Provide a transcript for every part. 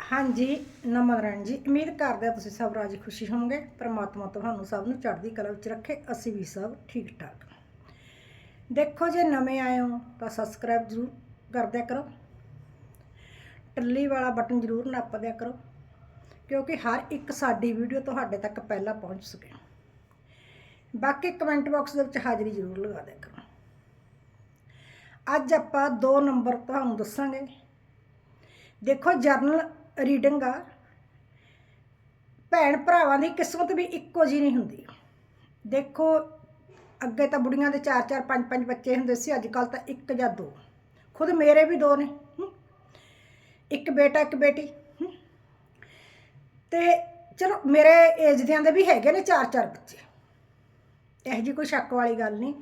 ਹਾਂਜੀ, ਨਮਨ ਜੀ। ਉਮੀਦ ਕਰਦੇ ਹਾਂ ਤੁਸੀਂ ਸਭ ਰਾਜੀ ਖੁਸ਼ੀ ਹੋਵੋਗੇ। ਪ੍ਰਮਾਤਮਾ ਤੁਹਾਨੂੰ ਸਭ ਨੂੰ ਚੜ੍ਹਦੀ ਕਲਾ ਵਿੱਚ ਰੱਖੇ। ਅਸੀਂ ਵੀ ਸਭ ਠੀਕ ਠਾਕ ਦੇਖੋ ਜੇ ਨਵੇਂ ਆਏ ਹੋ ਤਾਂ ਸਬਸਕ੍ਰਾਈਬ ਜ਼ਰੂਰ ਕਰਦਿਆ ਕਰੋ। ਟੱਲੀ ਵਾਲਾ ਬਟਨ ਜ਼ਰੂਰ ਨੱਪ ਦਿਆ ਕਰੋ। ਕਿਉਂਕਿ ਹਰ ਇੱਕ ਸਾਡੀ ਵੀਡੀਓ ਤੁਹਾਡੇ ਤੱਕ ਪਹਿਲਾਂ ਪਹੁੰਚ ਸਕੇ। ਬਾਕੀ ਕਮੈਂਟ ਬਾਕਸ ਦੇ ਵਿੱਚ ਹਾਜ਼ਰੀ ਜ਼ਰੂਰ ਲਗਾ ਦਿਆ ਕਰੋ। ਅੱਜ ਆਪਾਂ ਦੋ ਨੰਬਰ ਤੁਹਾਨੂੰ ਦੱਸਾਂਗੇ। ਦੇਖੋ ਜਰਨਲ ਰੀਡਿੰਗ ਆ, ਭੈਣ ਭਰਾਵਾਂ ਦੀ ਕਿਸਮਤ ਵੀ ਇੱਕੋ ਜੀ ਨਹੀਂ ਹੁੰਦੀ। ਦੇਖੋ, ਅੱਗੇ ਤਾਂ ਬੁੜੀਆਂ ਦੇ 4 4 5 5 ਬੱਚੇ ਹੁੰਦੇ ਸੀ, ਅੱਜ ਕੱਲ ਤਾਂ ਇੱਕ ਜਾਂ ਦੋ। ਖੁਦ ਮੇਰੇ ਵੀ ਦੋ ਨੇ ਇੱਕ ਬੇਟਾ, ਇੱਕ ਬੇਟੀ ਹਮ। ਤੇ ਚਲੋ, ਮੇਰੇ ਏਜ ਦਿਆਂ ਦੇ ਵੀ ਹੈਗੇ ਨੇ 4 4 ਬੱਚੇ। ਇਹੋ ਜੀ ਕੋਈ ਸ਼ੱਕ ਵਾਲੀ ਗੱਲ ਨਹੀਂ।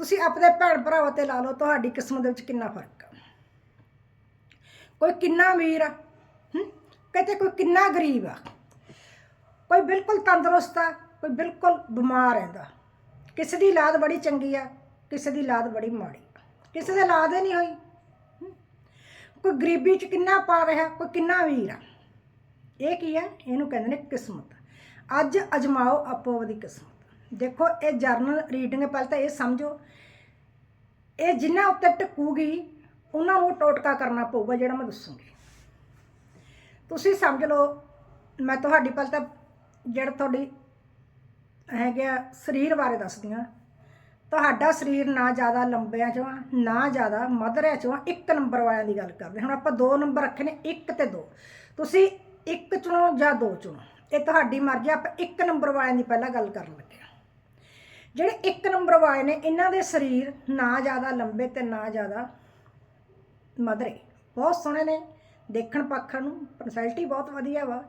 ਤੁਸੀਂ ਆਪਣੇ ਭੈਣ ਭਰਾਵਾਂ ਤੇ ਲਾ ਲਓ, ਤੁਹਾਡੀ ਕਿਸਮਤ ਦੇ ਵਿੱਚ ਕਿੰਨਾ ਫ਼ਰਕ ਆ। ਕੋਈ ਕਿੰਨਾ ਅਮੀਰ ਆ ਹਮ? ਕਿਤੇ ਕੋਈ ਕਿੰਨਾ ਗਰੀਬ ਆ? ਕੋਈ ਬਿਲਕੁਲ ਤੰਦਰੁਸਤ ਆ, ਕੋਈ ਬਿਲਕੁਲ ਬਿਮਾਰ ਰਹਿੰਦਾ। ਕਿਸੇ ਦੀ ਔਲਾਦ ਬੜੀ ਚੰਗੀ ਆ, ਕਿਸੇ ਦੀ ਔਲਾਦ ਬੜੀ ਮਾੜੀ। ਆ। ਕਿਸੇ ਦੇ ਔਲਾਦ ਹੀ ਨਹੀਂ ਹੋਈ। ਕੋਈ ਗਰੀਬੀ ਚ ਕਿੰਨਾ ਪਾ ਰਿਹਾ, ਕੋਈ ਕਿੰਨਾ ਅਮੀਰ ਆ? ਇਹ ਕੀ ਹੈ ਇਹਨੂੰ ਕਹਿੰਦੇ ਨੇ ਕਿਸਮਤ। ਅੱਜ ਅਜਮਾਓ ਆਪੋ ਆਪਦੀ ਕਿਸਮਤ। ਦੇਖੋ, ਇਹ ਜਰਨਲ ਰੀਡਿੰਗ ਪਹਿਲਾਂ ਤਾਂ ਇਹ ਸਮਝੋ। ਇਹ ਜਿੰਨਾ ਉੱਤੇ ਟਿਕੂਗੀ, ਉਹਨਾਂ ਨੂੰ ਟੋਟਕਾ ਕਰਨਾ ਪਊਗਾ ਜਿਹੜਾ ਮੈਂ ਦੱਸੂਗੀ। ਤੁਸੀਂ ਸਮਝ ਲਓ ਮੈਂ ਤੁਹਾਡੀ ਪਹਿਲਾਂ ਤਾਂ ਜਿਹੜਾ ਤੁਹਾਡੀ ਹੈਗੇ ਆ ਸਰੀਰ ਬਾਰੇ ਦੱਸਦੀ ਹਾਂ। ਤੁਹਾਡਾ ਸਰੀਰ ਨਾ ਜ਼ਿਆਦਾ ਲੰਬਿਆਂ ਚੋਂ ਆ, ਨਾ ਜ਼ਿਆਦਾ ਮਧਰਿਆਂ ਚੋਂ ਆ, ਇੱਕ ਨੰਬਰ ਵਾਲਿਆਂ ਦੀ ਗੱਲ ਕਰਦੇ ਹੁਣ ਆਪਾਂ ਦੋ ਨੰਬਰ ਰੱਖੇ ਨੇ ਇੱਕ ਤੇ ਦੋ। ਤੁਸੀਂ ਇੱਕ ਚੁਣੋ ਜਾਂ ਦੋ ਚੁਣੋ ਇਹ ਤੁਹਾਡੀ ਮਰਜ਼ੀ ਆ, ਆਪਾਂ ਇੱਕ ਨੰਬਰ ਵਾਲਿਆਂ ਦੀ ਪਹਿਲਾਂ ਗੱਲ ਕਰਨ ਲੱਗੇ ਹਾਂ। ਜਿਹੜੇ ਇੱਕ ਨੰਬਰ ਵਾਲੇ ਨੇ ਇਹਨਾਂ ਦੇ ਸਰੀਰ ਨਾ ਜ਼ਿਆਦਾ ਲੰਬੇ ਤੇ ਨਾ ਜ਼ਿਆਦਾ ਮਧਰੇ। ਬਹੁਤ ਸੋਹਣੇ ਨੇ। ਦੇਖਣ ਪੱਖਣ ਨੂੰ ਪਰਸਨੈਲਿਟੀ ਬਹੁਤ ਵਧੀਆ ਵਾ।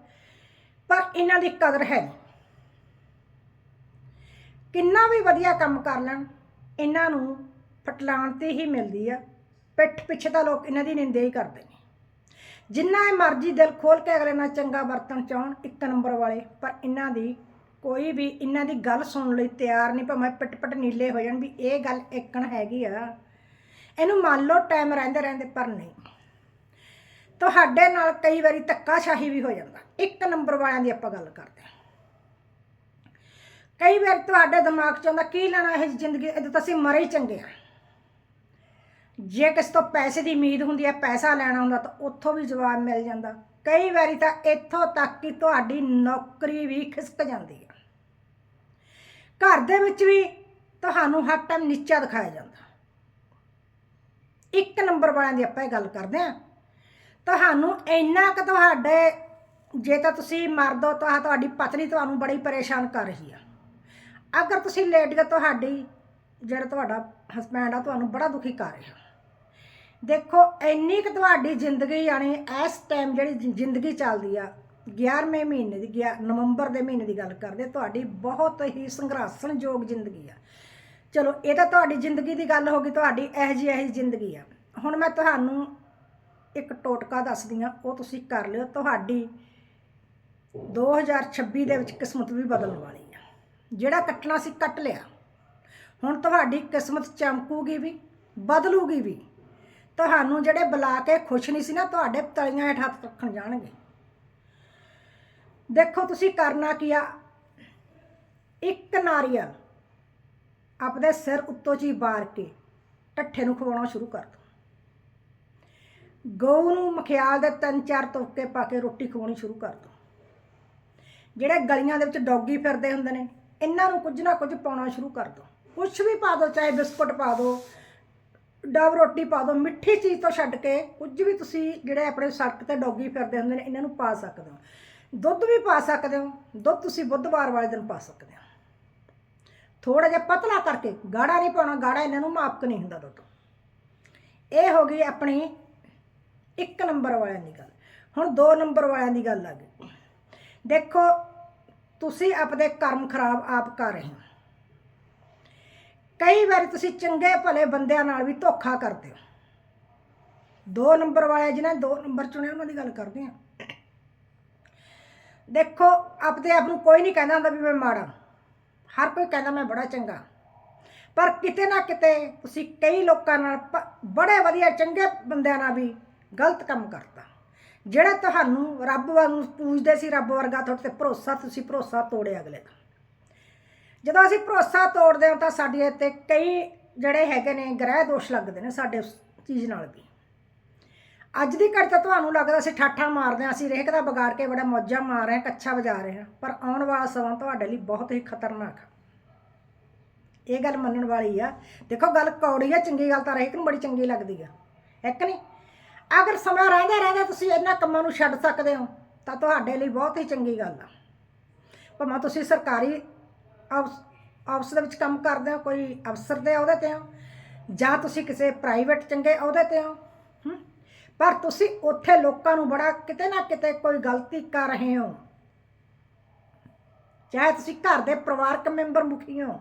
ਪਰ ਇਹਨਾਂ ਦੀ ਕਦਰ ਹੈ ਨਹੀਂ। ਕਿੰਨਾ ਵੀ ਵਧੀਆ ਕੰਮ ਕਰ ਲੈਣ, ਇਹਨਾਂ ਨੂੰ ਫਟਲਾਣ ਤੇ ਹੀ ਮਿਲਦੀ ਆ। ਪਿੱਠ ਪਿੱਛੇ ਤਾਂ ਲੋਕ ਇਹਨਾਂ ਦੀ ਨਿੰਦਿਆ ਹੀ ਕਰਦੇ ਨੇ। ਜਿੰਨਾ ਇਹ ਮਰਜ਼ੀ ਦਿਲ ਖੋਲ ਕੇ ਅਗਲੇ ਨਾਲ ਚੰਗਾ ਵਰਤਣ ਚਾਹਣ, ਇੱਕ ਨੰਬਰ ਵਾਲੇ, ਪਰ ਇਹਨਾਂ ਦੀ ਕੋਈ ਵੀ ਇਹਨਾਂ ਦੀ ਗੱਲ ਸੁਣਨ ਲਈ ਤਿਆਰ ਨਹੀਂ, ਭਾਵੇਂ ਪਿੱਟ ਪਿੱਟ ਨੀਲੇ ਹੋ ਜਾਣ ਵੀ ਇਹ ਗੱਲ ਇੱਕਣ ਹੈਗੀ ਆ। ਇਹਨੂੰ ਮੰਨ ਲਓ ਟਾਈਮ ਰਹਿੰਦੇ ਰਹਿੰਦੇ ਪਰ ਨਹੀਂ। ਤੁਹਾਡੇ ਨਾਲ ਕਈ ਵਾਰੀ ਧੱਕਾਸ਼ਾਹੀ ਵੀ ਹੋ ਜਾਂਦਾ। ਇੱਕ ਨੰਬਰ ਵਾਲਿਆਂ ਦੀ ਆਪਾਂ ਗੱਲ ਕਰਦੇ ਹਾਂ। ਕਈ ਵਾਰ ਤੁਹਾਡੇ ਦਿਮਾਗ 'ਚ ਆਉਂਦਾ, ਕੀ ਲੈਣਾ ਇਹ ਜ਼ਿੰਦਗੀ ਇਹਦੇ ਤਾਂ ਅਸੀਂ ਮਰੇ ਹੀ ਚੰਗੇ ਆ। ਜੇ ਕਿਸ ਤੋਂ ਪੈਸੇ ਦੀ ਉਮੀਦ ਹੁੰਦੀ ਹੈ, ਪੈਸਾ ਲੈਣਾ ਹੁੰਦਾ, ਤਾਂ ਉੱਥੋਂ ਵੀ ਜਵਾਬ ਮਿਲ ਜਾਂਦਾ। ਕਈ ਵਾਰੀ ਤਾਂ ਇੱਥੋਂ ਤੱਕ ਕਿ ਤੁਹਾਡੀ ਨੌਕਰੀ ਵੀ ਖਿਸਕ ਜਾਂਦੀ ਹੈ ਘਰ ਦੇ ਵਿੱਚ ਵੀ ਤੁਹਾਨੂੰ ਹਰ ਟਾਈਮ ਨੀਚਾ ਦਿਖਾਇਆ ਜਾਂਦਾ। ਇੱਕ ਨੰਬਰ ਵਾਲਿਆਂ ਦੀ ਆਪਾਂ ਇਹ ਗੱਲ ਕਰਦੇ ਹਾਂ। ਤੁਹਾਨੂੰ ਇੰਨਾ ਕੁ ਤੁਹਾਡੇ, ਜੇ ਤਾਂ ਤੁਸੀਂ ਮਰਦ ਹੋ ਤਾਂ ਤੁਹਾਡੀ ਪਤਨੀ ਤੁਹਾਨੂੰ ਬੜੀ ਪਰੇਸ਼ਾਨ ਕਰ ਰਹੀ ਆ। ਅਗਰ ਤੁਸੀਂ ਲੇਟ ਗਏ, ਤੁਹਾਡੀ ਜਿਹੜਾ ਤੁਹਾਡਾ ਹਸਬੈਂਡ ਆ, ਤੁਹਾਨੂੰ ਬੜਾ ਦੁਖੀ ਕਰ ਰਿਹਾ। ਦੇਖੋ, ਇੰਨੀ ਕੁ ਤੁਹਾਡੀ ਜ਼ਿੰਦਗੀ, ਯਾਨੀ ਇਸ ਟਾਈਮ ਜਿਹੜੀ ਜ਼ਿੰਦਗੀ ਚੱਲਦੀ ਆ 11ਵੇਂ ਮਹੀਨੇ ਦੀ, ਗਿਆ, ਨਵੰਬਰ ਦੇ ਮਹੀਨੇ ਦੀ ਗੱਲ ਕਰਦੇ ਤੁਹਾਡੀ ਬਹੁਤ ਹੀ ਸੰਘਰਸ਼ਣਯੋਗ ਜ਼ਿੰਦਗੀ ਆ। ਚਲੋ, ਇਹ ਤਾਂ ਤੁਹਾਡੀ ਜ਼ਿੰਦਗੀ ਦੀ ਗੱਲ ਹੋ ਗਈ, ਤੁਹਾਡੀ ਇਹ ਜਿਹੀ ਇਹ ਜਿਹੀ ਜ਼ਿੰਦਗੀ ਆ। ਹੁਣ ਮੈਂ ਤੁਹਾਨੂੰ ਇੱਕ ਟੋਟਕਾ ਦੱਸਦੀ ਆ ਉਹ ਤੁਸੀਂ ਕਰ ਲਿਓ, ਤੁਹਾਡੀ 2026 ਦੇ ਵਿੱਚ ਕਿਸਮਤ ਵੀ ਬਦਲਣ ਵਾਲੀ ਆ। ਜਿਹੜਾ ਕੱਟਣਾ ਸੀ ਕੱਟ ਲਿਆ। ਹੁਣ ਤੁਹਾਡੀ ਕਿਸਮਤ ਚਮਕੂਗੀ ਵੀ, ਬਦਲੂਗੀ ਵੀ। ਤੁਹਾਨੂੰ ਜਿਹੜੇ ਬੁਲਾ ਕੇ ਖੁਸ਼ ਨਹੀਂ ਸੀ ਨਾ, ਤੁਹਾਡੇ ਤਲੀਆਂ ਹੇਠ ਹੱਥ ਰੱਖਣ ਜਾਣਗੇ। ਦੇਖੋ ਤੁਸੀਂ ਕਰਨਾ ਕੀ ਆ। ਇੱਕ ਨਾਰੀਅਲ ਆਪਣੇ ਸਿਰ ਉੱਤੋਂ ਜੀ ਬਾਰ ਕੇ, ਟੱਠੇ ਨੂੰ ਖਵਾਉਣਾ ਸ਼ੁਰੂ ਕਰ ਦਿਓ। ਗਊ ਨੂੰ ਮਖਿਆਲ ਦੇ ਤਿੰਨ ਚਾਰ ਤੋਕੇ ਪਾ ਕੇ ਰੋਟੀ ਖਵਾਉਣੀ ਸ਼ੁਰੂ ਕਰ ਦਿਓ ਜਿਹੜੇ ਗਲੀਆਂ ਦੇ ਵਿੱਚ ਡੌਗੀ ਫਿਰਦੇ ਹੁੰਦੇ ਨੇ, ਇਹਨਾਂ ਨੂੰ ਕੁਝ ਨਾ ਕੁਝ ਪਾਉਣਾ ਸ਼ੁਰੂ ਕਰ ਦਿਓ ਕੁਝ ਵੀ ਪਾ ਦਿਓ ਚਾਹੇ ਬਿਸਕੁਟ ਪਾ ਦਿਓ ਡਬ ਰੋਟੀ ਪਾ ਦਿਓ ਮਿੱਠੀ ਚੀਜ਼ ਤੋਂ ਛੱਡ ਕੇ ਕੁਝ ਵੀ ਤੁਸੀਂ ਜਿਹੜੇ ਆਪਣੇ ਸੜਕ ਤੇ ਡੌਗੀ ਫਿਰਦੇ ਹੁੰਦੇ ਨੇ, ਇਹਨਾਂ ਨੂੰ ਪਾ ਸਕਦੇ ਹੋ। ਦੁੱਧ ਵੀ ਪਾ ਸਕਦੇ ਹੋ, ਦੁੱਧ ਤੁਸੀਂ ਬੁੱਧਵਾਰ ਵਾਲੇ ਦਿਨ ਪਾ ਸਕਦੇ ਹੋ। ਥੋੜਾ ਜਿਹਾ ਪਤਲਾ ਕਰਕੇ, ਗਾੜਾ ਨਹੀਂ ਪਾਉਣਾ, ਗਾੜਾ ਇਹਨਾਂ ਨੂੰ ਮਾਪਕ ਨਹੀਂ ਹੁੰਦਾ ਦੁੱਧ। ਇਹ ਹੋ ਗਈ ਆਪਣੀ ਇੱਕ ਨੰਬਰ ਵਾਲਿਆਂ ਦੀ ਗੱਲ। ਹੁਣ ਦੋ ਨੰਬਰ ਵਾਲਿਆਂ ਦੀ ਗੱਲ ਆ ਗਈ। ਦੇਖੋ, ਤੁਸੀਂ ਆਪਣੇ ਕਰਮ ਖਰਾਬ ਆਪ ਕਰ ਰਹੇ ਹੋ। ਕਈ ਵਾਰੀ ਤੁਸੀਂ ਚੰਗੇ ਭਲੇ ਬੰਦਿਆਂ ਨਾਲ ਵੀ ਧੋਖਾ ਕਰਦੇ ਹੋ। ਦੋ ਨੰਬਰ ਵਾਲੇ ਜਿਹਨਾਂ ਦੋ ਨੰਬਰ ਚੁਣਿਆ, ਉਹਨਾਂ ਦੀ ਗੱਲ ਕਰਦੇ ਆ ਦੇਖੋ, ਆਪਦੇ ਆਪ ਨੂੰ ਕੋਈ ਨਹੀਂ ਕਹਿੰਦਾ ਹੁੰਦਾ ਵੀ ਮੈਂ ਮਾੜਾ। ਹਰ ਕੋਈ ਕਹਿੰਦਾ ਮੈਂ ਬੜਾ ਚੰਗਾ। ਪਰ ਕਿਤੇ ਨਾ ਕਿਤੇ ਤੁਸੀਂ ਕਈ ਲੋਕਾਂ ਨਾਲ ਬੜੇ ਵਧੀਆ ਚੰਗੇ ਬੰਦਿਆਂ ਨਾਲ ਵੀ ਗਲਤ ਕੰਮ ਕਰਤਾ। ਜਿਹੜਾ ਤੁਹਾਨੂੰ ਰੱਬ ਵਾਂਗੂ ਪੂਜਦੇ ਸੀ, ਰੱਬ ਵਰਗਾ ਤੁਹਾਡੇ ਤੇ ਭਰੋਸਾ, ਤੁਸੀਂ ਭਰੋਸਾ ਤੋੜਿਆ ਅਗਲੇ ਦਾ। ਜਦੋਂ ਅਸੀਂ ਭਰੋਸਾ ਤੋੜਦੇ ਹਾਂ ਤਾਂ ਸਾਡੇ ਤੇ ਕਈ ਜਿਹੜੇ ਹੈਗੇ ਨੇ, ਗ੍ਰਹਿ ਦੋਸ਼ ਲੱਗਦੇ ਨੇ ਸਾਡੇ ਉਸ ਚੀਜ਼ ਨਾਲ ਵੀ। ਅੱਜ ਦੀ ਘੜੀ ਤਾਂ ਤੁਹਾਨੂੰ ਲੱਗਦਾ ਅਸੀਂ ਠਾਠਾ ਮਾਰਦੇ ਹਾਂ, ਅਸੀਂ ਰੇਖ ਦਾ ਵਿਗਾੜ ਕੇ ਬੜਾ ਮੌਜਾਂ ਮਾਰ ਰਹੇ ਹਾਂ, ਕੱਛਾ ਵਜਾ ਰਹੇ ਹਾਂ, ਪਰ ਆਉਣ ਵਾਲਾ ਸਮਾਂ ਤੁਹਾਡੇ ਲਈ ਬਹੁਤ ਹੀ ਖਤਰਨਾਕ ਹੈ ਇਹ ਗੱਲ ਮੰਨਣ ਵਾਲੀ ਆ। ਦੇਖੋ, ਗੱਲ ਕੌੜੀ ਆ, ਚੰਗੀ ਗੱਲ ਤਾਂ ਹਰੇਕ ਨੂੰ ਬੜੀ ਚੰਗੀ ਲੱਗਦੀ ਆ। ਇੱਕ ਨਹੀਂ? ਅਗਰ ਸਮਾਂ ਰਹਿੰਦਾ ਰਹਿੰਦਾ ਤੁਸੀਂ ਇਹਨਾਂ ਕੰਮਾਂ ਨੂੰ ਛੱਡ ਸਕਦੇ ਹੋ, ਤਾਂ ਤੁਹਾਡੇ ਲਈ ਬਹੁਤ ਹੀ ਚੰਗੀ ਗੱਲ ਆ। ਭਾਵੇਂ ਤੁਸੀਂ ਸਰਕਾਰੀ ਆਫਿਸ ਆਫਿਸ ਦੇ ਵਿੱਚ ਕੰਮ ਕਰਦੇ ਹੋ, ਕੋਈ ਅਫਸਰ ਦੇ ਅਹੁਦੇ ਤੇ ਹੋ, ਜਾਂ ਤੁਸੀਂ ਕਿਸੇ ਪ੍ਰਾਈਵੇਟ ਚੰਗੇ ਅਹੁਦੇ ਤੇ ਹੋ ਪਰ ਤੁਸੀਂ ਉੱਥੇ ਲੋਕਾਂ ਨੂੰ ਬੜਾ ਕਿਤੇ ਨਾ ਕਿਤੇ ਕੋਈ ਗਲਤੀ ਕਰ ਰਹੇ ਹੋ। ਚਾਹੇ ਤੁਸੀਂ ਘਰ ਦੇ ਪਰਿਵਾਰਕ ਮੈਂਬਰ ਮੁਖੀ ਹੋ,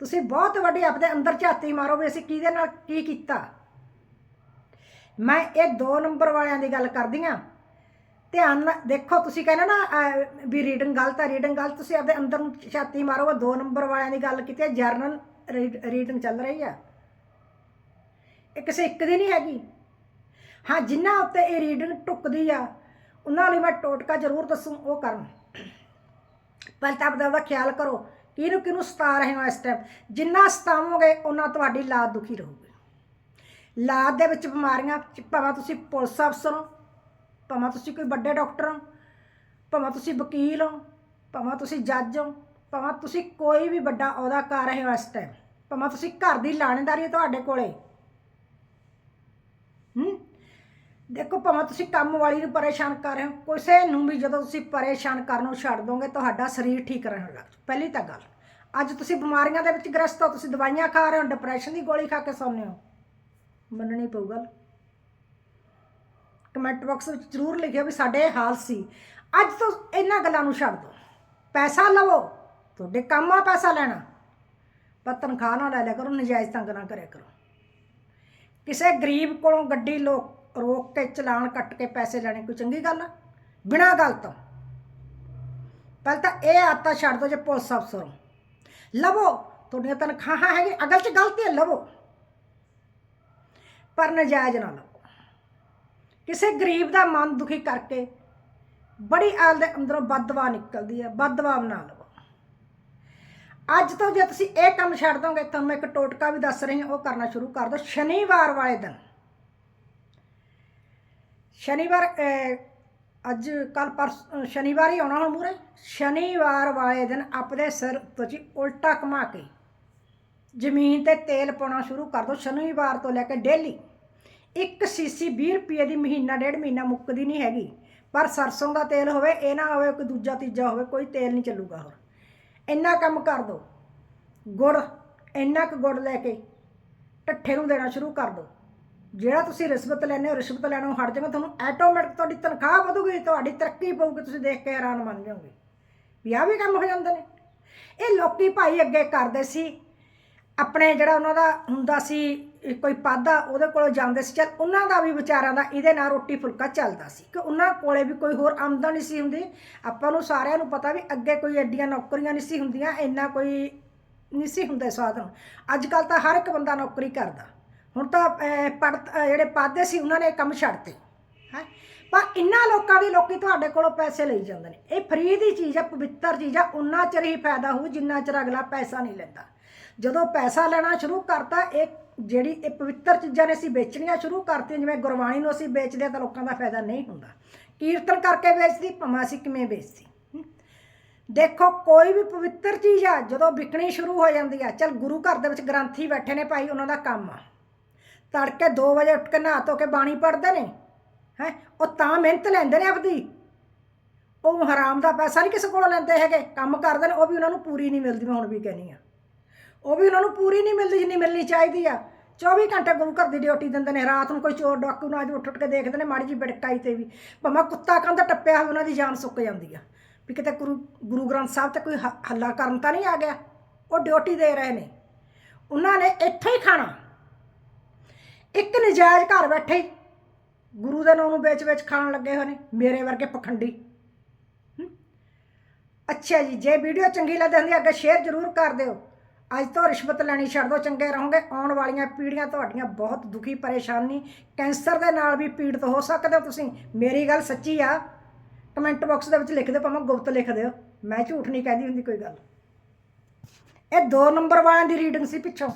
ਤੁਸੀਂ ਬਹੁਤ ਵੱਡੀ ਆਪਦੇ ਅੰਦਰ ਝਾਤੀ ਮਾਰੋ ਵੀ ਅਸੀਂ ਕਿਹਦੇ ਨਾਲ ਕੀ ਕੀਤਾ। ਮੈਂ ਇਹ ਦੋ ਨੰਬਰ ਵਾਲਿਆਂ ਦੀ ਗੱਲ ਕਰਦੀ ਆ। ਧਿਆਨ ਨਾਲ ਦੇਖੋ, ਤੁਸੀਂ ਕਹਿੰਦੇ ਨਾ ਵੀ ਰੀਡਿੰਗ ਗਲਤ ਆ ਰੀਡਿੰਗ ਗਲਤ, ਤੁਸੀਂ ਆਪਦੇ ਅੰਦਰ ਨੂੰ ਛਾਤੀ ਮਾਰੋ, ਉਹ ਦੋ ਨੰਬਰ ਵਾਲਿਆਂ ਦੀ ਗੱਲ ਕੀਤੀ ਹੈ ਜਰਨਲ ਰੀਡਿੰਗ ਚੱਲ ਰਹੀ ਆ ਇਹ ਕਿਸੇ ਇੱਕ ਦੀ ਨਹੀਂ ਹੈਗੀ। ਹਾਂ, ਜਿਨ੍ਹਾਂ ਉੱਤੇ ਇਹ ਰੀਡਿੰਗ ਟੁੱਕਦੀ ਆ, ਉਹਨਾਂ ਲਈ ਮੈਂ ਟੋਟਕਾ ਜ਼ਰੂਰ ਦੱਸੂ, ਉਹ ਕਰਨ। ਪਹਿਲਾਂ ਤਾਂ ਆਪਦਾ ਉਹਦਾ ਖਿਆਲ ਕਰੋ, ਕਿਹਨੂੰ ਕਿਹਨੂੰ ਸਤਾ ਰਹੇ ਹੋ ਇਸ ਟਾਈਮ ਜਿੰਨਾ ਸਤਾਵੋਗੇ, ਉਹਨਾਂ ਤੁਹਾਡੀ ਲਾਤ ਦੁਖੀ ਰਹੂਗੀ। ਲਾਤ ਦੇ ਵਿੱਚ ਬਿਮਾਰੀਆਂ ਚ- ਭਾਵੇਂ ਤੁਸੀਂ ਪੁਲਿਸ ਅਫਸਰ ਹੋ, ਭਾਵੇਂ ਤੁਸੀਂ ਕੋਈ ਵੱਡੇ ਡਾਕਟਰ ਹੋ, ਭਾਵੇਂ ਤੁਸੀਂ ਵਕੀਲ ਹੋ, ਭਾਵੇਂ ਤੁਸੀਂ ਜੱਜ ਹੋ, ਭਾਵੇਂ ਤੁਸੀਂ ਕੋਈ ਵੀ ਵੱਡਾ ਅਹੁਦਾ ਕਰ ਰਹੇ ਹੋ ਇਸ ਟਾਈਮ ਭਾਵੇਂ ਤੁਸੀਂ ਘਰ ਦੀ ਲਾਣੇਦਾਰੀ ਹੈ ਤੁਹਾਡੇ ਕੋਲੇ। ਹੂੰ? ਦੇਖੋ, ਭਾਵੇਂ ਤੁਸੀਂ ਕੰਮ ਵਾਲੀ ਨੂੰ ਪਰੇਸ਼ਾਨ ਕਰ ਰਹੇ ਹੋ, ਕਿਸੇ ਨੂੰ ਵੀ ਜਦੋਂ ਤੁਸੀਂ ਪਰੇਸ਼ਾਨ ਕਰਨੋਂ ਛੱਡ ਦੋਗੇ, ਤੁਹਾਡਾ ਸਰੀਰ ਠੀਕ ਰਹਿਣ ਲੱਗ ਜੂ ਪਹਿਲੀ ਤਾਂ ਗੱਲ, ਅੱਜ ਤੁਸੀਂ ਬਿਮਾਰੀਆਂ ਦੇ ਵਿੱਚ ਗ੍ਰਸਤ ਹੋ, ਤੁਸੀਂ ਦਵਾਈਆਂ ਖਾ ਰਹੇ ਹੋ ਡਿਪਰੈਸ਼ਨ ਦੀ ਗੋਲੀ ਖਾ ਕੇ ਸੌਂਦੇ ਹੋ। ਮੰਨਣੀ ਪਊ ਗੱਲ। ਕਮੈਂਟ ਬਾਕਸ ਵਿੱਚ ਜ਼ਰੂਰ ਲਿਖਿਓ ਵੀ ਸਾਡੇ ਹਾਲ ਸੀ। ਅੱਜ ਤੋਂ ਇਹਨਾਂ ਗੱਲਾਂ ਨੂੰ ਛੱਡ ਦਿਓ। ਪੈਸਾ ਲਵੋ। ਤੁਹਾਡੇ ਕੰਮ ਆ ਪੈਸਾ ਲੈਣਾ। ਪਰ ਤਨਖਾਹ ਨਾ ਲੈ ਲਿਆ ਕਰੋ, ਨਜਾਇਜ਼ ਤੰਗ ਨਾ ਕਰਿਆ ਕਰੋ। ਕਿਸੇ ਗਰੀਬ ਕੋਲੋਂ ਗੱਡੀ ਲੋਕ ਰੋਕ ਕੇ ਚਲਾਨ ਕੱਟ ਕੇ ਪੈਸੇ ਲੈਣੇ ਕੋਈ ਚੰਗੀ ਗੱਲ ਆ? ਬਿਨਾਂ ਗੱਲ ਤੋਂ। ਪਹਿਲਾਂ ਤਾਂ ਇਹ ਆਤਾ ਛੱਡ ਦੋ ਜੇ ਪੁਲਿਸ ਅਫਸਰ ਲਵੋ। ਤੁਹਾਡੀਆਂ ਤਨਖਾਹਾਂ ਹੈਗੀ ਅਗਲ ਚ ਗਲਤੀ ਹੈ, ਲਵੋ। ਪਰ ਨਜਾਇਜ਼ ਨਾ ਲਵੋ। ਕਿਸੇ ਗਰੀਬ ਦਾ ਮਨ ਦੁਖੀ ਕਰਕੇ ਬੜੀ ਆਲ ਦੇ ਅੰਦਰੋਂ ਬਦਦੁਆ ਨਿਕਲਦੀ ਹੈ ਬਦਦੁਆ ਨਾ ਲਵੋ। ਅੱਜ ਤੋਂ ਜੇ ਤੁਸੀਂ ਇਹ ਕੰਮ ਛੱਡ ਦੋਗੇ ਤਾਂ ਮੈਂ ਇੱਕ ਟੋਟਕਾ ਵੀ ਦੱਸ ਰਹੀ ਹਾਂ, ਉਹ ਕਰਨਾ ਸ਼ੁਰੂ ਕਰ ਦਿਓ। ਸ਼ਨੀਵਾਰ ਵਾਲੇ ਦਿਨ। ਸ਼ਨੀਵਾਰ ਅੱਜ ਕੱਲ ਪਰ ਸ਼ਨੀਵਾਰ ਹੀ ਆਉਣਾ ਹੁਣ ਮੂਰੇ ਸ਼ਨੀਵਾਰ ਵਾਲੇ ਦਿਨ ਆਪਣੇ ਸਿਰ ਤੁਸੀਂ ਉਲਟਾ ਘੁਮਾ ਕੇ ਜ਼ਮੀਨ ਤੇ ਤੇਲ ਪਾਉਣਾ ਸ਼ੁਰੂ ਕਰ ਦਿਓ। ਸ਼ਨੀਵਾਰ ਤੋਂ ਲੈ ਕੇ ਡੇਲੀ ਇੱਕ ਸੀਸੀ 20 ਰੁਪਏ ਦੀ ਮਹੀਨਾ, ਡੇਢ ਮਹੀਨਾ ਮੁੱਕਦੀ ਨਹੀਂ ਹੈਗੀ। ਪਰ ਸਰਸੋਂ ਦਾ ਤੇਲ ਹੋਵੇ, ਇਹ ਨਾ ਹੋਵੇ ਕੋਈ ਦੂਜਾ, ਤੀਜਾ ਹੋਵੇ, ਕੋਈ ਤੇਲ ਨਹੀਂ ਚੱਲੂਗਾ ਹੋਰ। ਇੰਨਾ ਕੰਮ ਕਰ ਦਿਓ ਗੁੜ, ਇੰਨਾ ਕੁ ਗੁੜ ਲੈ ਕੇ ਢੱਠੇ ਨੂੰ ਦੇਣਾ ਸ਼ੁਰੂ ਕਰ ਦਿਓ ਜਿਹੜਾ ਤੁਸੀਂ ਰਿਸ਼ਵਤ ਲੈਣੇ ਹੋ, ਰਿਸ਼ਵਤ ਲੈਣੋਂ ਹਟ ਜਾਵੇ ਤੁਹਾਨੂੰ ਆਟੋਮੈਟਿਕ ਤੁਹਾਡੀ ਤਨਖਾਹ ਵਧੂਗੀ, ਤੁਹਾਡੀ ਤਰੱਕੀ ਪਊਗੀ, ਤੁਸੀਂ ਦੇਖ ਕੇ ਹੈਰਾਨ ਮੰਨ ਜਾਓਗੇ। ਵੀ ਆਹ ਵੀ ਕੰਮ ਹੋ ਜਾਂਦੇ ਨੇ। ਇਹ ਲੋਕੀ ਭਾਈ ਅੱਗੇ ਕਰਦੇ ਸੀ, ਆਪਣੇ ਜਿਹੜਾ ਉਹਨਾਂ ਦਾ ਹੁੰਦਾ ਸੀ ਕੋਈ ਪਾਦਾ ਉਹਦੇ ਕੋਲੋਂ ਜਾਂਦੇ ਸੀ। ਚੱਲ ਉਹਨਾਂ ਦਾ ਵੀ ਵਿਚਾਰਾਂ ਦਾ ਇਹਦੇ ਨਾਲ ਰੋਟੀ ਫੁਲਕਾ ਚੱਲਦਾ ਸੀ ਕਿ ਉਹਨਾਂ ਕੋਲੇ ਵੀ ਕੋਈ ਹੋਰ ਆਮਦਨ ਨਹੀਂ ਸੀ ਹੁੰਦੀ। ਆਪਾਂ ਨੂੰ ਸਾਰਿਆਂ ਨੂੰ ਪਤਾ ਵੀ ਅੱਗੇ ਕੋਈ ਐਡੀਆਂ ਨੌਕਰੀਆਂ ਨਹੀਂ ਸੀ ਹੁੰਦੀਆਂ ਇੰਨਾ ਕੋਈ ਨਹੀਂ ਸੀ ਹੁੰਦੇ ਸਾਧਨ। ਅੱਜ ਕੱਲ ਤਾਂ ਹਰ ਇੱਕ ਬੰਦਾ ਨੌਕਰੀ ਕਰਦਾ। ਹੁਣ ਤਾਂ ਅਹ, ਪੜ੍ਹ ਜਿਹੜੇ ਪਾਦੇ ਸੀ ਉਹਨਾਂ ਨੇ ਇਹ ਕੰਮ ਛੱਡਤੇ ਹੈ? ਪਰ ਇੰਨਾ ਲੋਕਾਂ ਦੀ ਲੋਕੀ ਤੁਹਾਡੇ ਕੋਲੋਂ ਪੈਸੇ ਲਈ ਜਾਂਦੇ ਨੇ। ਇਹ ਫ੍ਰੀ ਦੀ ਚੀਜ਼ ਆ ਪਵਿੱਤਰ ਚੀਜ਼ ਆ ਉਨਾ ਚਿਰ ਹੀ ਫਾਇਦਾ ਹੋਊ ਜਿੰਨਾ ਚਿਰ ਅਗਲਾ ਪੈਸਾ ਨਹੀਂ ਲੈਂਦਾ। ਜਦੋਂ ਪੈਸਾ ਲੈਣਾ ਸ਼ੁਰੂ ਕਰਤਾ ਇਹ ਜਿਹੜੀ ਇਹ ਪਵਿੱਤਰ ਚੀਜ਼ਾਂ ਨੇ ਅਸੀਂ ਵੇਚਣੀਆਂ ਸ਼ੁਰੂ ਕਰਤੀਆਂ, ਜਿਵੇਂ ਗੁਰਬਾਣੀ ਨੂੰ ਅਸੀਂ ਵੇਚਦੇ ਹਾਂ ਤਾਂ ਲੋਕਾਂ ਦਾ ਫਾਇਦਾ ਨਹੀਂ ਹੁੰਦਾ। ਕੀਰਤਨ ਕਰਕੇ ਵੇਚਦੀ, ਭਾਵੇਂ ਅਸੀਂ ਕਿਵੇਂ ਵੇਚਦੀ ਹਮ। ਦੇਖੋ, ਕੋਈ ਵੀ ਪਵਿੱਤਰ ਚੀਜ਼ ਆ, ਜਦੋਂ ਵਿਕਣੀ ਸ਼ੁਰੂ ਹੋ ਜਾਂਦੀ ਆ, ਚਲ ਗੁਰੂ ਘਰ ਦੇ ਵਿੱਚ ਗ੍ਰੰਥੀ ਬੈਠੇ ਨੇ ਭਾਈ, ਉਹਨਾਂ ਦਾ ਕੰਮ ਆ। ਤੜਕੇ 2 ਵਜੇ ਉੱਠ ਕੇ ਨਹਾ ਧੋ ਕੇ ਬਾਣੀ ਪੜ੍ਹਦੇ ਨੇ, ਹੈ? ਉਹ ਤਾਂ ਮਿਹਨਤ ਲੈਂਦੇ ਨੇ ਆਪਦੀ। ਉਹ ਹਰਾਮ ਦਾ ਪੈਸਾ ਨਹੀਂ ਕਿਸੇ ਕੋਲੋਂ ਲੈਂਦੇ ਹੈਗੇ। ਕੰਮ ਕਰਦੇ ਨੇ, ਉਹ ਵੀ ਉਹਨਾਂ ਨੂੰ ਪੂਰੀ ਨਹੀਂ ਮਿਲਦੀ, ਮੈਂ ਹੁਣ ਵੀ ਕਹਿੰਨੀ ਆ ਉਹ ਵੀ ਉਹਨਾਂ ਨੂੰ ਪੂਰੀ ਨਹੀਂ ਮਿਲਦੀ, ਜਿੰਨੀ ਮਿਲਣੀ ਚਾਹੀਦੀ ਆ। 24 ਘੰਟੇ ਗੁਰੂ ਘਰ ਦੀ ਡਿਊਟੀ ਦਿੰਦੇ ਨੇ। ਰਾਤ ਨੂੰ ਕੋਈ ਚੋਰ ਡਾਕੂ ਨਾ ਅੱਜ ਉੱਠ ਉੱਠ ਕੇ ਦੇਖਦੇ ਨੇ, ਮਾੜੀ ਜੀ ਬੜਕਾਈ ਤੇ ਵੀ। ਭਾਵੇਂ ਕੁੱਤਾ ਕੰਧ ਟੱਪਿਆ ਹੋਵੇ, ਉਹਨਾਂ ਦੀ ਜਾਨ ਸੁੱਕ ਜਾਂਦੀ ਆ। ਵੀ ਕਿਤੇ ਗੁਰੂ ਗੁਰੂ ਗ੍ਰੰਥ ਸਾਹਿਬ ਤੇ ਕੋਈ ਹ- ਹੱਲਾ ਕਰਨ ਤਾਂ ਨਹੀਂ ਆ ਗਿਆ? ਉਹ ਡਿਊਟੀ ਦੇ ਰਹੇ ਨੇ। ਉਹਨਾਂ ਨੇ ਇੱਥੇ ਹੀ ਖਾਣਾ। ਇੱਕ ਨਜਾਇਜ਼ ਘਰ ਬੈਠੇ ਹੀ ਗੁਰੂ ਦੇ ਨਾਂ ਨੂੰ ਵੇਚ ਵੇਚ ਖਾਣ ਲੱਗੇ ਹੋਏ ਨੇ, ਮੇਰੇ ਵਰਗੇ ਪਖੰਡੀ। ਅੱਛਾ ਜੀ, ਜੇ ਵੀਡੀਓ ਚੰਗੀ ਲੱਗਦੀ ਹੁੰਦੀ ਹੈ ਅੱਗੇ ਸ਼ੇਅਰ ਜ਼ਰੂਰ ਕਰ ਦਿਓ। ਅੱਜ ਤੋਂ ਰਿਸ਼ਵਤ ਲੈਣੀ ਛੱਡ ਦਿਓ, ਚੰਗੇ ਰਹੋਗੇ। ਆਉਣ ਵਾਲੀਆਂ ਪੀੜ੍ਹੀਆਂ ਤੁਹਾਡੀਆਂ ਬਹੁਤ ਦੁਖੀ, ਪਰੇਸ਼ਾਨੀ, ਕੈਂਸਰ ਦੇ ਨਾਲ ਵੀ ਪੀੜਤ ਹੋ ਸਕਦੇ ਹੋ ਤੁਸੀਂ। ਮੇਰੀ ਗੱਲ ਸੱਚੀ ਆ, ਕਮੈਂਟ ਬਾਕਸ ਦੇ ਵਿੱਚ ਲਿਖ ਦਿਓ, ਭਾਵੇਂ ਗੁਪਤ ਲਿਖ ਦਿਓ। ਮੈਂ ਝੂਠ ਨਹੀਂ ਕਹਿੰਦੀ ਹੁੰਦੀ, ਕੋਈ ਗੱਲ। ਇਹ ਦੋ ਨੰਬਰ ਵਾਲਿਆਂ ਦੀ ਰੀਡਿੰਗ ਸੀ ਪਿੱਛੋਂ।